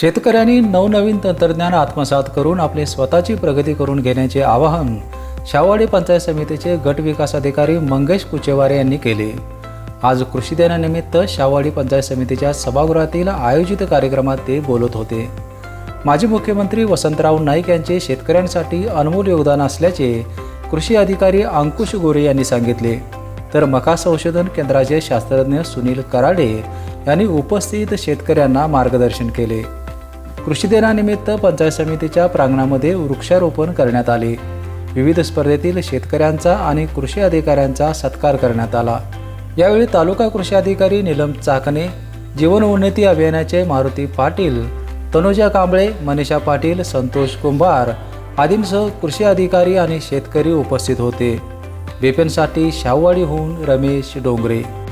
शेतकऱ्यांनी नवनवीन तंत्रज्ञान आत्मसात करून आपली स्वतःची प्रगती करून घेण्याचे आवाहन शाहवाडी पंचायत समितीचे गट विकास अधिकारी मंगेश कुचेवारे यांनी केले. आज कृषी दिनानिमित्त शाहवाडी पंचायत समितीच्या सभागृहातील आयोजित कार्यक्रमात ते बोलत होते. माजी मुख्यमंत्री वसंतराव नाईक यांचे शेतकऱ्यांसाठी अनमोल योगदान असल्याचे कृषी अधिकारी अंकुश गोरे यांनी सांगितले. तर मका संशोधन केंद्राचे शास्त्रज्ञ सुनील कराडे यांनी उपस्थित शेतकऱ्यांना मार्गदर्शन केले. कृषी दिनानिमित्त पंचायत समितीच्या प्रांगणामध्ये वृक्षारोपण करण्यात आले. विविध स्पर्धेतील शेतकऱ्यांचा आणि कृषी अधिकाऱ्यांचा सत्कार करण्यात आला. यावेळी तालुका कृषी अधिकारी निलम चाकणे जीवन उन्नती अभियानाचे मारुती पाटील तनुजा कांबळे मनीषा पाटील संतोष कुंभार आदींसह कृषी अधिकारी आणि शेतकरी उपस्थित होते. बिपिनसाठी शाहवाडीहून रमेश डोंगरे.